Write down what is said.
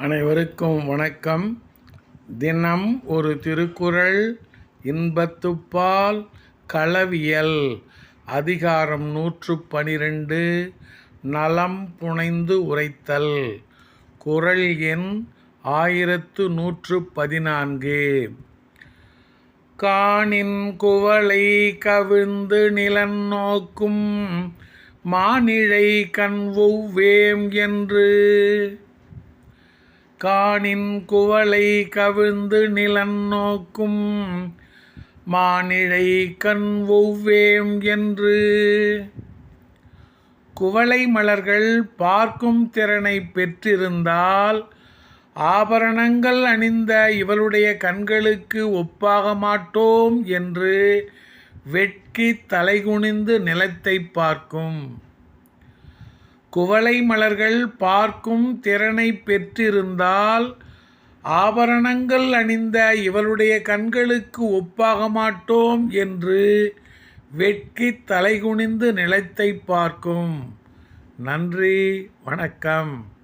அனைவருக்கும் வணக்கம். தினம் ஒரு திருக்குறள் இன்பத்துப்பால் களவியல் அதிகாரம் நூற்று பனிரெண்டு நலம் புனைந்து உரைத்தல் குறள் எண் ஆயிரத்து நூற்று பதினான்கு காணின் குவளை கவிழ்ந்து நிலன் நோக்கும் மானிழை கண் ஒவ்வேம் என்று காணின் குவளை கவிழ்ந்து நிலன் நோக்கும் மானிழை கண் ஒவ்வேம் என்று. குவளை மலர்கள் பார்க்கும் திறனை பெற்றிருந்தால் ஆபரணங்கள் அணிந்த இவளுடைய கண்களுக்கு ஒப்பாக மாட்டோம் என்று வெட்கி தலைகுனிந்து நிலத்தை பார்க்கும். குவளை மலர்கள் பார்க்கும் திறனை பெற்றிருந்தால் ஆபரணங்கள் அணிந்த இவளுடைய கண்களுக்கு ஒப்பாக மாட்டோம் என்று வெட்கி தலைகுனிந்து நிலத்தை பார்க்கும். நன்றி வணக்கம்.